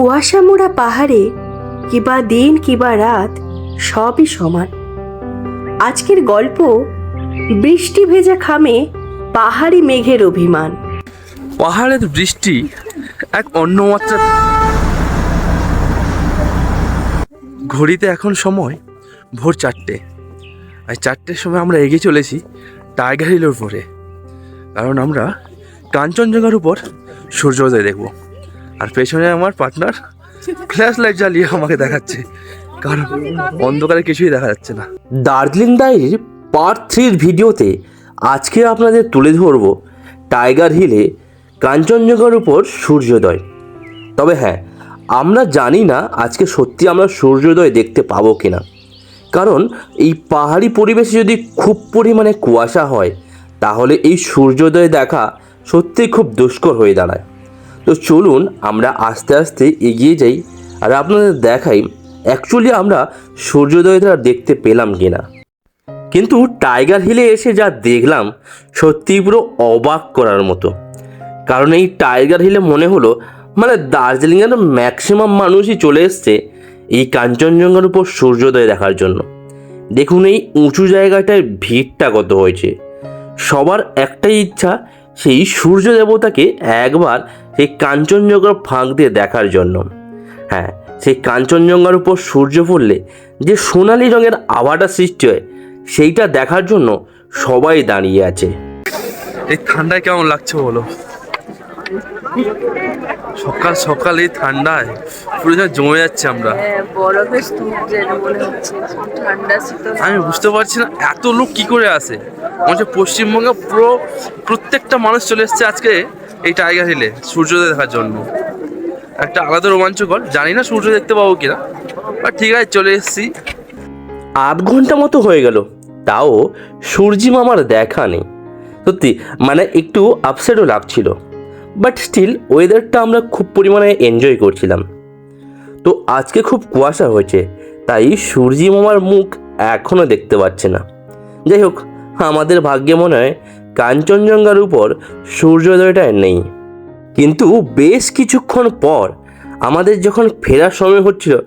কুয়াশা মোড়া পাহাড়ে কিবা দিন কিবা রাত সবই সমান। আজকের গল্প, বৃষ্টি ভেজা খামে পাহাড়ি মেঘের অভিমান। পাহাড়ের বৃষ্টি এক অন্য মাত্রা ঘড়িতে এখন সময় ভোর চারটে। আর চারটের সময় আমরা এগিয়ে চলেছি টাইগার হিলের উপরে। কারণ আমরা কাঞ্চনজঙ্ঘার উপর সূর্যোদয় দেখব। আর পেছনে আমার পার্টনার ফ্ল্যাশ লাইট জ্বালিয়ে আমাকে দেখাচ্ছে। কারণ অন্ধকারে কিছুই দেখা যাচ্ছে না। দার্জিলিং ডায়েরির পার্ট থ্রির ভিডিওতে আজকে আপনাদের তুলে ধরব টাইগার হিলে কাঞ্চনজঙ্ঘার উপর সূর্যোদয়। তবে হ্যাঁ আমরা জানি না আজকে সত্যি আমরা সূর্যোদয় দেখতে পাবো কিনা। কারণ এই পাহাড়ি পরিবেশে যদি খুব পরিমাণে কুয়াশা হয়, তাহলে এই সূর্যোদয় দেখা সত্যিই খুব দুষ্কর হয়ে দাঁড়ায়। তো চলুন আমরা আস্তে আস্তে এগিয়ে যাই আর আপনাদের দেখাই অ্যাকচুয়ালি আমরা সূর্যোদয়টা দেখতে পেলাম কিনা। কিন্তু টাইগার হিলে এসে যা দেখলাম সত্যি পুরো অবাক করার মতো। কারণ এই টাইগার হিলে মনে হলো মানে দার্জিলিংয়ের ম্যাক্সিমাম মানুষই চলে এসছে এই কাঞ্চনজঙ্ঘার উপর সূর্যোদয় দেখার জন্য। দেখুন এই উঁচু জায়গাটায় ভিড়টা কত হয়েছে। সবার একটাই ইচ্ছা, সেই সূর্য দেবতাকে একবার সেই কাঞ্চনজঙ্ঘার ফাঁক দিয়ে দেখার জন্য। হ্যাঁ সেই কাঞ্চনজঙ্ঘার উপর সূর্য পড়লে যে সোনালি রঙের আভাটা সৃষ্টি হয় সেইটা দেখার জন্য সবাই দাঁড়িয়ে আছে। এই ঠান্ডায় কেমন লাগছে বলো? সকাল সকাল এই ঠান্ডায় পুরো যেন জমে যাচ্ছে আমরা। হ্যাঁ, মনে আমি বুঝতে পারছি না এত লোক কি করে আসে? মনে হচ্ছে পশ্চিমবঙ্গে পুরো প্রত্যেকটা মানুষ চলে এসছে আজকে। এই টাইগার হিলে সূর্যোদয় দেখার জন্য। একটা আলাদা রোমাঞ্চকর, জানি না সূর্য দেখতে পাবো কিনা বাট ঠিক আছে, চলে এসেছি। আধ ঘণ্টা মতো হয়ে গেল, তাও সূর্যি মামার দেখা নেই। সত্যি মানে একটু আপসেটও লাগছিল বাট স্টিল ওয়েদারটা আমরা খুব পরিমাণে এনজয় করছিলাম। তো আজকে খুব কুয়াশা হয়েছে, তাই সূর্যি মামার মুখ এখনও দেখতে পাচ্ছে না। যাই হোক, আমাদের ভাগ্যে মনে হয় কাঞ্চনজঙ্ঘার উপর সূর্যোদয়টা নেই। কিন্তু বেশ কিছুক্ষণ পর আমাদের যখন ফেরার সময় হচ্ছিল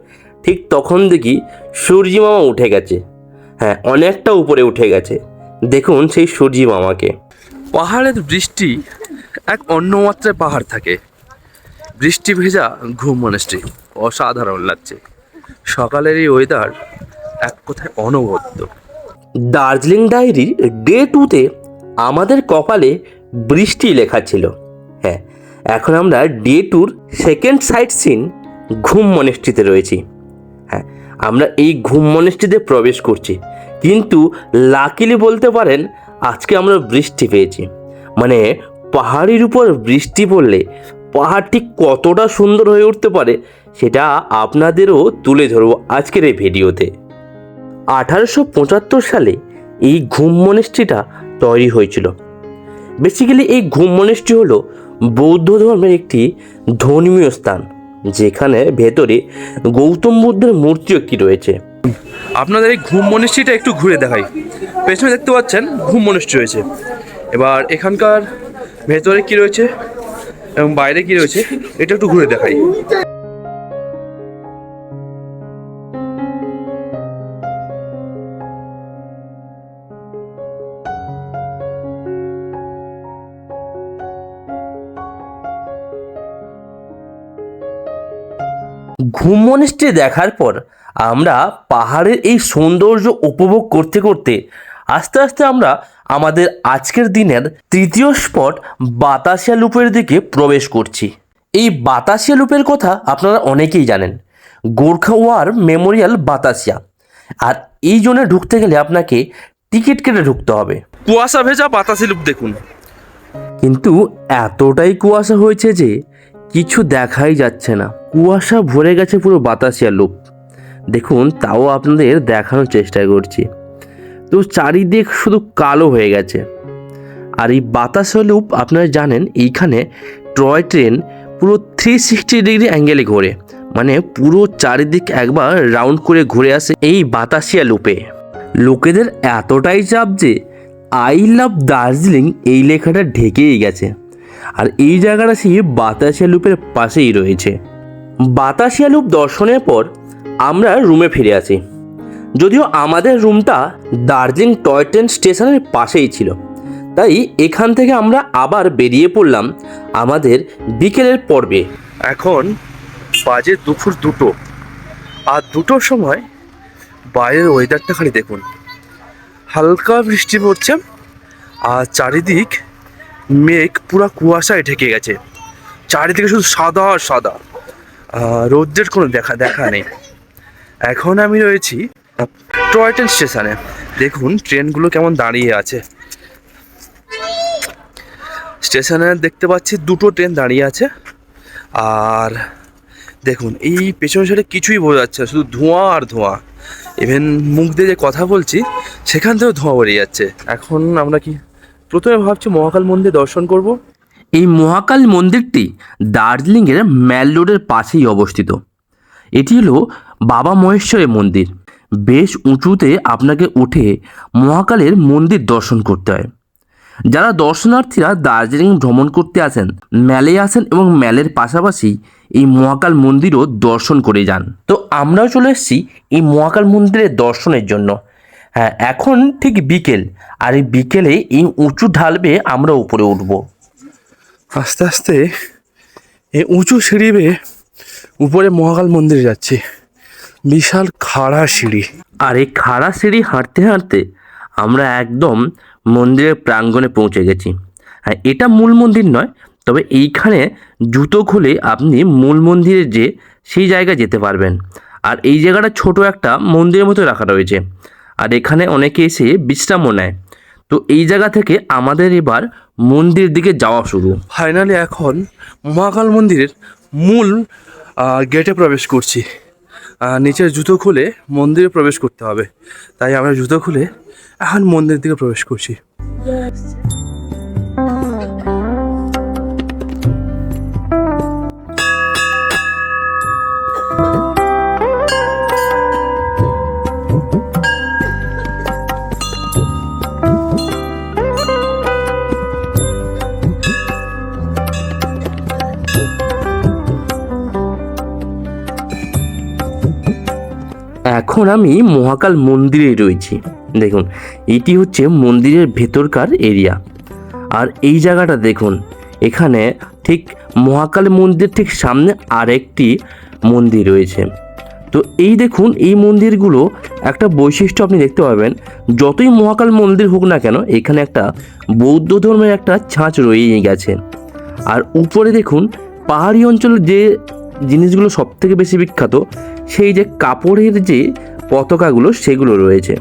ঠিক তখন দেখি সূর্যি মামা উঠে গেছে। হ্যাঁ অনেকটা উপরে উঠে গেছে। দেখুন সেই সূর্যি মামাকে। পাহাড়ের বৃষ্টি এক অন্য মাত্রায় পাহাড় থাকে। বৃষ্টি ভেজা ঘুম মনেস্ট্রি অসাধারণ লাগছে। সকালের এই ওয়েদার এক কথায় অনবদ্য। দার্জিলিং ডায়েরির ডে টুতে আমাদের কপালে বৃষ্টি লেখা ছিল। হ্যাঁ এখন আমরা day tour second sightseeing Ghoom মনেস্ট্রিতে রয়েছি। হ্যাঁ আমরা এই ঘুম মনেস্ট্রিতে প্রবেশ করছি। কিন্তু লাকিলি বলতে পারেন, আজকে আমরা বৃষ্টি পেয়েছি। মানে পাহাড়ের উপর বৃষ্টি পড়লে পাহাড়টি কতটা সুন্দর হয়ে উঠতে পারে, সেটা আপনাদেরও তুলে ধরবো আজকের এই ভিডিওতে। আঠারোশো পঁচাত্তর সালে এই ঘুম মনেস্ট্রিটা তৈরি হয়েছিল। বেসিক্যালি এই ঘুম মনেস্ট্রি হলো বৌদ্ধ ধর্মের একটি ধর্মীয় স্থান, যেখানে ভেতরে গৌতম বুদ্ধের মূর্তি একটি রয়েছে। আপনাদের এই ঘুম মনিষ্ঠীটা একটু ঘুরে দেখাই। পেছনে দেখতে পাচ্ছেন ঘুম মনিষ্ঠী রয়েছে। এবার এখানকার ভেতরে কি রয়েছে এবং বাইরে কি রয়েছে, এটা একটু ঘুরে দেখাই। ঘুম মনেস্ট্রি দেখার পর আমরা পাহাড়ের এই সৌন্দর্য উপভোগ করতে করতে আস্তে আস্তে আমরা আমাদের আজকের দিনের তৃতীয় স্পট বাতাসিয়া লুপের দিকে প্রবেশ করছি। এই বাতাসিয়া লুপের কথা আপনারা অনেকেই জানেন। Gorkha war memorial Batasia. আর এই জোনে ঢুকতে গেলে আপনাকে টিকিট কেটে ঢুকতে হবে। কুয়াশা ভেজা বাতাসি লুপ দেখুন। কিন্তু এতটাই কুয়াশা হয়েছে যে কিছু দেখাই যাচ্ছে না। কুয়াশা ভরে গেছে পুরো বাতাসিয়া লুপ দেখুন, তাও আপনাদের দেখানোর চেষ্টা করছি। তো চারিদিক শুধু কালো হয়ে গেছে। আর এই বাতাসিয়া লুপ আপনারা জানেন, এইখানে টয় ট্রেন পুরো থ্রি সিক্সটি ডিগ্রি অ্যাঙ্গেলে ঘোরে। মানে পুরো চারিদিক একবার রাউন্ড করে ঘুরে আসে এই বাতাসিয়া লুপে। লোকেদের এতটাই চাপ যে আই লাভ দার্জিলিং এই লেখাটা ঢেকেই গেছে। আর এই জায়গাটা সেই বাতাসিয়া লুপের পাশেই রয়েছে। বাতাসিয়া লুপ দর্শনের পর আমরা রুমে ফিরে আসি যদিও আমাদের রুমটা দার্জিলিং টয় ট্রেন স্টেশনের পাশেই ছিল, তাই এখান থেকে আমরা আবার বেরিয়ে পড়লাম আমাদের বিকেলের পর্বে। এখন বাজে দুপুর দুটো, আর দুটোর সময় বাইরের ওয়েদারটা খালি দেখুন। হালকা বৃষ্টি পড়ছে আর চারিদিক মেঘ পুরো কুয়াশায় ঢেকে গেছে। চারিদিকে শুধু সাদা আর সাদা। রৌদ্রের কোনো দেখা দেখা নেই। এখন আমি রয়েছি টয় ট্রেন স্টেশনে। দেখুন ট্রেনগুলো কেমন দাঁড়িয়ে আছে। স্টেশনে দেখতে পাচ্ছি দুটো ট্রেন দাঁড়িয়ে আছে। আর দেখুন এই পেছনের সাইডে কিছুই বোঝা যাচ্ছে না, শুধু ধোঁয়া আর ধোঁয়া। ইভেন মুখ দিয়ে যে কথা বলছি সেখান থেকেও ধোঁয়া বেরিয়ে যাচ্ছে। এখন আমরা কি প্রথমে ভাবছি মহাকাল মন্দির দর্শন করব। এই মহাকাল মন্দিরটি দার্জিলিংয়ের ম্যাল রোডের পাশেই অবস্থিত। এটি হলো বাবা মহেশ্বরের মন্দির। বেশ উঁচুতে আপনাকে উঠে মহাকালের মন্দির দর্শন করতে হয়। যারা দর্শনার্থীরা দার্জিলিং ভ্রমণ করতে আসেন ম্যালে আসেন এবং ম্যালের পাশাপাশি এই মহাকাল মন্দিরও দর্শন করে যান। তো আমরাও চলে এসেছি এই মহাকাল মন্দিরের দর্শনের জন্য। হ্যাঁ এখন ঠিক বিকেল। আর এই বিকেলে এই উঁচু ঢাল বেয়ে আমরা উপরে উঠবো। আস্তে আস্তে এই উঁচু সিঁড়ি বেয়ে উপরে মহাকাল মন্দিরে যাচ্ছি। বিশাল খাড়া সিঁড়ি। আর এই খাড়া সিঁড়ি হাঁটতে হাঁটতে আমরা একদম মন্দিরের প্রাঙ্গণে পৌঁছে গেছি। হ্যাঁ এটা মূল মন্দির নয়, তবে এইখানে জুতো খুলে আপনি মূল মন্দিরে যে সেই জায়গায় যেতে পারবেন। আর এই জায়গাটা ছোট একটা মন্দিরের মতো রাখা রয়েছে। আর এখানে অনেকে এসে বিশ্রামও নেয়। তো এই জায়গা থেকে আমাদের এবার মন্দির দিকে যাওয়া শুরু। ফাইনালি এখন মহাকাল মন্দিরের মূল গেটে প্রবেশ করছি। নিচের জুতো খুলে মন্দিরে প্রবেশ করতে হবে। তাই আমরা জুতো খুলে এখন মন্দিরের দিকে প্রবেশ করছি। এখন আমি মহাকাল মন্দিরে রয়েছি। দেখুন, এটি হচ্ছে মন্দিরের ভেতরকার এরিয়া। আর এই জায়গাটা দেখুন, এখানে ঠিক মহাকাল মন্দির ঠিক সামনে আরেকটি মন্দির রয়েছে। তো এই দেখুন, এই মন্দিরগুলো একটা বৈশিষ্ট্য আপনি দেখতে পাবেন, যতই মহাকাল মন্দির হোক না কেন, এখানে একটা বৌদ্ধ ধর্মের একটা ছাঁচ রয়েই গেছে। আর উপরে দেখুন, পাহাড়ি অঞ্চলের যে জিনিসগুলো সব থেকে বেশি বিখ্যাত সেই যে কাপড়ের যে পতাকাগুলো, সেগুলো রয়েছে।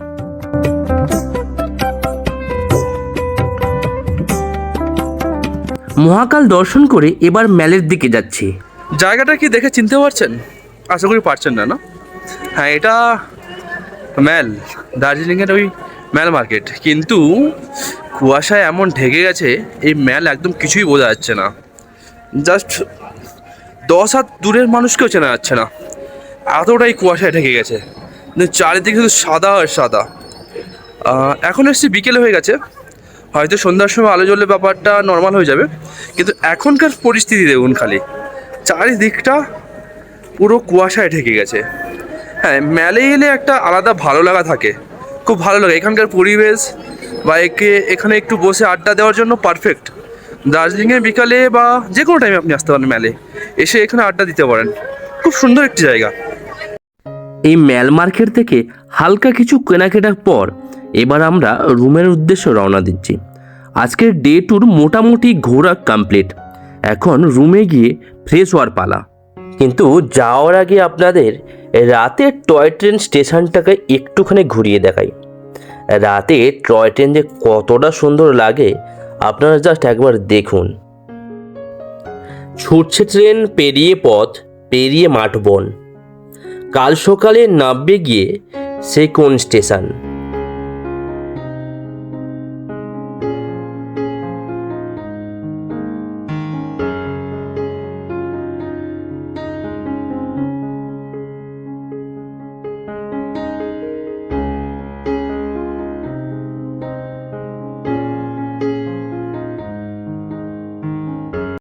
মহাকাল দর্শন করে এবার ম্যালের দিকে যাচ্ছি। জায়গাটা কি দেখে চিনতে পারছেন? আশা করি পারছেন না না? হ্যাঁ এটা ম্যাল, দার্জিলিংয়ের ওই ম্যাল মার্কেট। কিন্তু কুয়াশায় এমন ঢেকে গেছে, এই ম্যাল একদম কিছুই বোঝা যাচ্ছে না। জাস্ট দশ হাত দূরের মানুষকেও চেনা যাচ্ছে না। এতটাই কুয়াশায় ঢেকে গেছে। চারিদিকে শুধু সাদা আর সাদা। এখন এসছি বিকেলে হয়ে গেছে। হয়তো সন্ধ্যার সময় আলো জ্বললে ব্যাপারটা নর্মাল হয়ে যাবে। কিন্তু এখনকার পরিস্থিতি দেখুন খালি। চারিদিকটা পুরো কুয়াশায় ঢেকে গেছে। হ্যাঁ মেলে এলে একটা আলাদা ভালো লাগা থাকে। খুব ভালো লাগে। এখানকার পরিবেশ বা একে, এখানে একটু বসে আড্ডা দেওয়ার জন্য পারফেক্ট দার্জিলিংয়ে বিকালে বা যে কোনো টাইমে আপনি আসতে পারেন মেলে। এসে এখানে আড্ডা দিতে পারেন। খুব সুন্দর একটি জায়গা। এই ম্যাল মার্কেট থেকে হালকা কিছু কেনাকাটার পর এবার আমরা রুমের উদ্দেশ্যে রওনা দিচ্ছি। আজকের ডে ট্যুর মোটামুটি ঘোরা কমপ্লিট। এখন রুমে গিয়ে ফ্রেশ হওয়ার পালা। কিন্তু যাওয়ার আগে আপনাদের রাতে টয় ট্রেন স্টেশনটাকে একটুখানি ঘুরিয়ে দেখাই। রাতে টয় ট্রেন যে কতটা সুন্দর লাগে, আপনারা জাস্ট একবার দেখুন। ছুটছে ট্রেন পেরিয়ে পথ, পেরিয়ে মাঠ বন কাল সকালে নামবে গিয়ে সে কোন স্টেশন?